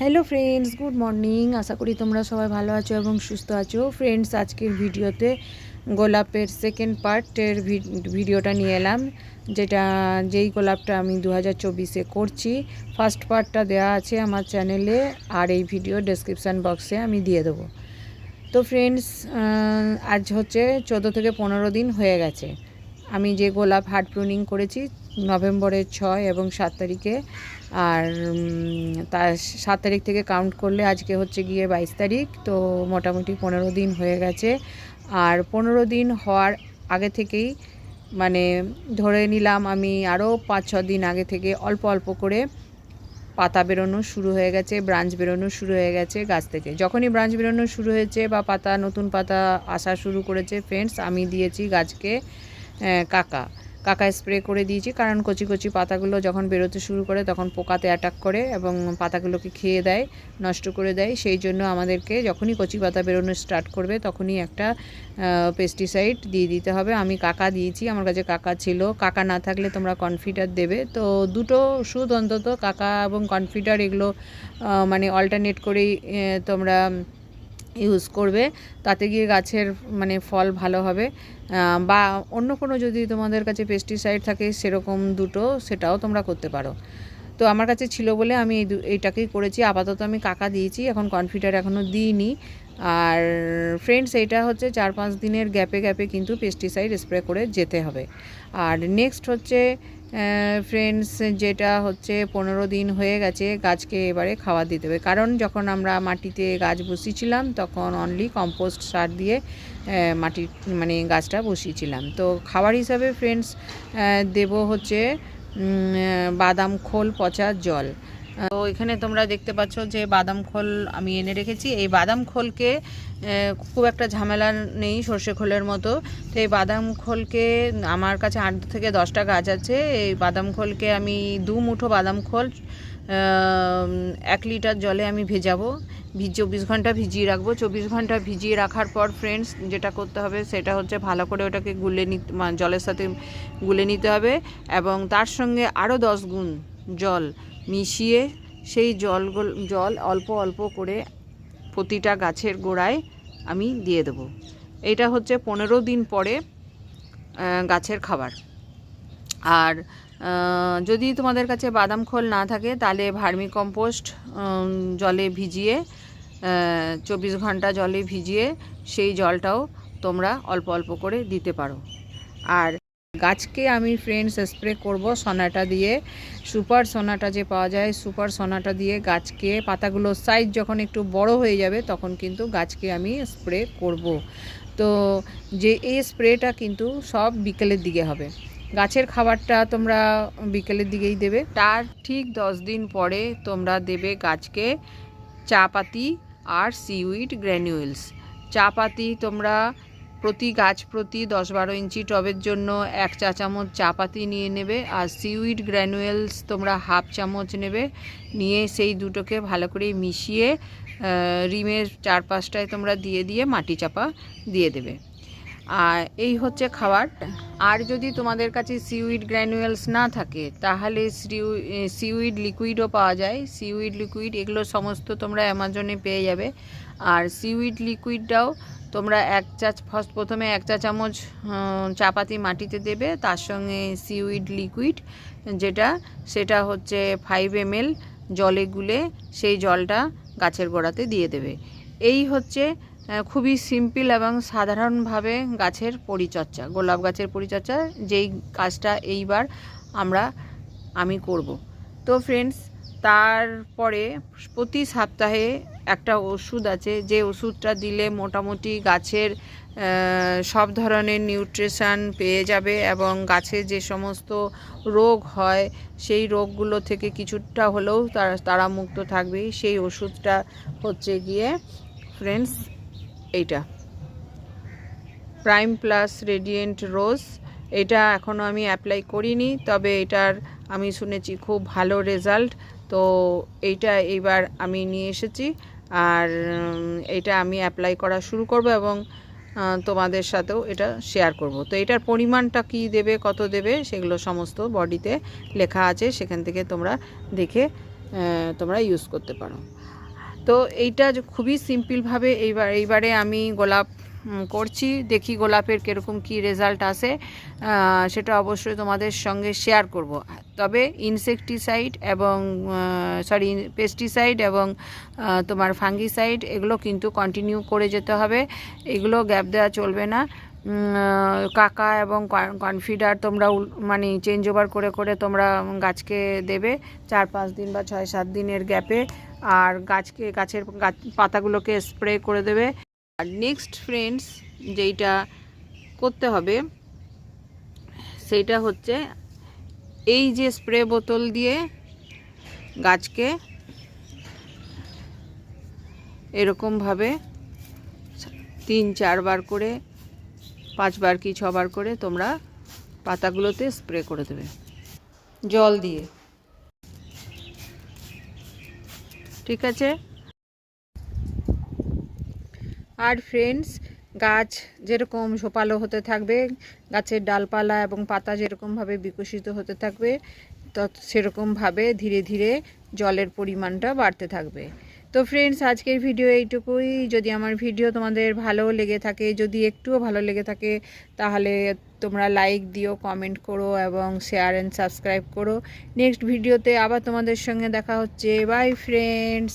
Hello friends good morning আশা করি তোমরা সবাই ভালো আছো এবং সুস্থ আছো। ফ্রেন্ডস আজকের ভিডিওতে গোলাপের সেকেন্ড পার্টের ভিডিওটা নিয়ে এলাম, যেটা যেই গোলাপটা আমি দু হাজার চব্বিশে করছি। ফার্স্ট পার্টটা দেওয়া আছে আমার চ্যানেলে আর এই ভিডিও ডেসক্রিপশান বক্সে আমি দিয়ে দেবো। তো ফ্রেন্ডস আজ হচ্ছে চোদ্দ থেকে পনেরো দিন হয়ে গেছে। আমি যে গোলাপ হার্ট প্রুনিং করেছি নভেম্বরের ছয় এবং সাত তারিখে, আর তার সাত তারিখ থেকে কাউন্ট করলে আজকে হচ্ছে গিয়ে বাইশ তারিখ, তো মোটামুটি পনেরো দিন হয়ে গেছে। আর পনেরো দিন হওয়ার আগে থেকেই মানে ধরে নিলাম আমি আরও পাঁচ, ছ দিন আগে থেকে অল্প অল্প করে পাতা বেরোনো শুরু হয়ে গেছে, ব্রাঞ্চ বেরোনো শুরু হয়ে গেছে গাছ থেকে। যখনই ব্রাঞ্চ বেরোনো শুরু হয়েছে বা পাতা, নতুন পাতা আসা শুরু করেছে ফ্রেন্ডস আমি দিয়েছি গাছকে কাকা। কাকা স্প্রে করে দিয়েছি, কারণ কচি কচি পাতাগুলো যখন বেরোতে শুরু করে তখন পোকাতে অ্যাটাক করে এবং পাতাগুলোকে খেয়ে দেয়, নষ্ট করে দেয়। সেই জন্য আমাদেরকে যখনই কচি পাতা বেরোনো স্টার্ট করবে তখনই একটা পেস্টিসাইড দিয়ে দিতে হবে। আমি কাকা দিয়েছি, আমার কাছে কাকা ছিল। কাকা না থাকলে তোমরা কনফিডার দেবে। তো দুটো সুদ অন্তত, কাকা এবং কনফিডার এগুলো মানে অল্টারনেট করেই তোমরা ইউজ করবে, তাতে গিয়ে গাছের মানে ফল ভালো হবে। বা অন্য কোনো যদি তোমাদের কাছে পেস্টিসাইড থাকে সেরকম দুটো, সেটাও তোমরা করতে পারো। তো আমার কাছে ছিল বলে আমি এই এইটাকেই করেছি। আপাতত আমি কাকা দিয়েছি, এখন কনফিডার এখনও দিইনি। আর ফ্রেন্ডস এটা হচ্ছে চার পাঁচ দিনের গ্যাপে গ্যাপে কিন্তু পেস্টিসাইড স্প্রে করে যেতে হবে। আর নেক্সট হচ্ছে ফ্রেন্ডস যেটা হচ্ছে পনেরো দিন হয়ে গেছে গাছকে এবারে খাওয়া দিতে হবে। কারণ যখন আমরা মাটিতে গাছ বসিয়েছিলাম, তখন অনলি কম্পোস্ট সার দিয়ে মাটি মানে গাছটা বসিয়েছিলাম। তো খাবার হিসাবে ফ্রেন্ডস দেব হচ্ছে বাদাম খোল, পচা জল। তো এখানে তোমরা দেখতে পাচ্ছ যে বাদাম খোল আমি এনে রেখেছি। এই বাদাম খোলকে খুব একটা ঝামেলা নেই সর্ষে খোলের মতো। তো এই বাদাম খোলকে, আমার কাছে আট থেকে দশটা গাছ আছে। এই বাদাম খোলকে আমি দু মুঠো বাদাম খোল এক লিটার জলে আমি ভেজাবো। ভিজ, চব্বিশ ঘণ্টা ভিজিয়ে রাখব। চব্বিশ ঘণ্টা ভিজিয়ে রাখার পর ফ্রেন্ডস যেটা করতে হবে সেটা হচ্ছে ভালো করে ওটাকে গুলে নিতে জলের সাথে গুলে নিতে হবে। এবং তার সঙ্গে আরও দশ গুণ জল মিশিয়ে সেই জলগুলো, জল অল্প অল্প করে প্রতিটা গাছের গোড়ায় আমি দিয়ে দেবো। এটা হচ্ছে পনেরো দিন পরে গাছের খাবার। আর যদি তোমাদের কাছে বাদাম খোল না থাকে, তাহলে ভার্মি কম্পোস্ট জলে ভিজিয়ে চব্বিশ ঘণ্টা জলে ভিজিয়ে সেই জলটাও তোমরা অল্প অল্প করে দিতে পারো। আর গাছকে আমি ফ্রেন্ডস স্প্রে করব সোনাটা দিয়ে। সুপার সোনাটা যে পাওয়া যায় সুপার সোনাটা দিয়ে গাছকে পাতাগুলোর সাইজ যখন একটু বড় হয়ে যাবে তখন কিন্তু গাছকে আমি স্প্রে করব। তো যে এই স্প্রেটা কিন্তু সব বিকেলের দিকে হবে। গাছের খাবারটা তোমরা বিকেলের দিকেই দেবে। তার ঠিক দশ দিন পরে তোমরা দেবে গাছকে চা পাতি আর সিউইড গ্র্যানিউলস চা পাতি তোমরা প্রতি গাছ প্রতি দশ বারো ইঞ্চি টবের জন্য এক চা চামচ চা পাতি নিয়ে নেবে আর সিউইড গ্র্যানুয়েলস তোমরা হাফ চামচ নেবে। নিয়ে সেই দুটোকে ভালো করে মিশিয়ে রিমের চারপাশটায় তোমরা দিয়ে দিয়ে মাটি চাপা দিয়ে দেবে। আর এই হচ্ছে খাবার আর যদি তোমাদের কাছে সিউইড গ্র্যানুয়েলস না থাকে, তাহলে সিউইড লিকুইডও পাওয়া যায়। সিউইড লিকুইড এগুলো সমস্ত তোমরা অ্যামাজনে পেয়ে যাবে। আর সিউইড লিকুইডটাও তোমরা এক চা, ফার্স্ট প্রথমে এক চা চামচ চাপাতি মাটিতে দেবে, তার সঙ্গে সিউইড লিকুইড যেটা, সেটা হচ্ছে ফাইভ এমএল জলে গুলে সেই জলটা গাছের গোড়াতে দিয়ে দেবে। এই হচ্ছে খুবই সিম্পল এবং সাধারণভাবে গাছের পরিচর্যা, গোলাপ গাছের পরিচর্যা, যেই কাজটা এইবার আমরা, আমি করব। তো ফ্রেন্ডস তারপরে প্রতি সপ্তাহে একটা ওষুধ আছে, যে ওষুধটা দিলে মোটামুটি গাছের সব ধরনের নিউট্রিশন পেয়ে যাবে এবং গাছে যে সমস্ত রোগ হয়, সেই রোগগুলো থেকে কিছুটা হলেও তারা তারা মুক্ত থাকবে। সেই ওষুধটা হচ্ছে গিয়ে ফ্রেন্ডস এইটা। প্রাইম প্লাস রেডিয়েন্ট রোজ এটা এখনও আমি অ্যাপ্লাই করিনি, তবে এটার আমি শুনেছি খুব ভালো রেজাল্ট তো এইটা এইবার আমি নিয়ে এসেছি। আর এটা আমি অ্যাপ্লাই করা শুরু করব এবং তোমাদের সাথেও এটা শেয়ার করব। তো এটার পরিমাণটা কি দেবে, কত দেবে, সেগুলো সমস্ত বডিতে লেখা আছে, সেখান থেকে তোমরা দেখে তোমরা ইউজ করতে পারো। তো এইটা খুবই সিম্পলভাবে এইবার, এইবারে আমি গোলাপ করছি। দেখি গোলাপের কীরকম কী রেজাল্ট আসে। সেটা অবশ্যই তোমাদের সঙ্গে শেয়ার করব। তবে ইনসেকটিসাইড এবং সরি পেস্টিসাইড এবং তোমার ফাঙ্গিসাইড এগুলো কিন্তু কন্টিনিউ করে যেতে হবে। এগুলো গ্যাপ দেওয়া চলবে না। কাকা এবং কনফিডার তোমরা মানে চেঞ্জ ওভার করে করে তোমরা গাছকে দেবে। চার পাঁচ দিন বা ছয় সাত দিনের গ্যাপে আর গাছকে, গাছের গাছ পাতাগুলোকে স্প্রে করে দেবে। আর নেক্সট ফ্রেন্ডস যেইটা করতে হবে, সেইটা হচ্ছে এই যে স্প্রে বোতল দিয়ে গাছকে এরকমভাবে তিন, চারবার করে, পাঁচবার কি ছবার করে তোমরা পাতাগুলোতে স্প্রে করে দেবে। জল দিয়ে। ঠিক আছে? আর ফ্রেন্ডস গাছ যেরকম ঝোপালো হতে থাকবে, গাছের ডালপালা এবং পাতা যেরকমভাবে বিকশিত হতে থাকবে তত সেরকমভাবে ধীরে ধীরে জলের পরিমাণটা বাড়তে থাকবে। তো ফ্রেন্ডস আজকের ভিডিও এইটুকুই। যদি আমার ভিডিও তোমাদের ভালো লেগে থাকে, যদি একটুও ভালো লেগে থাকে, তাহলে তোমরা লাইক দিও কমেন্ট করো এবং শেয়ার অ্যান্ড সাবস্ক্রাইব করো। নেক্সট ভিডিওতে আবার তোমাদের সঙ্গে দেখা হচ্ছে। By friends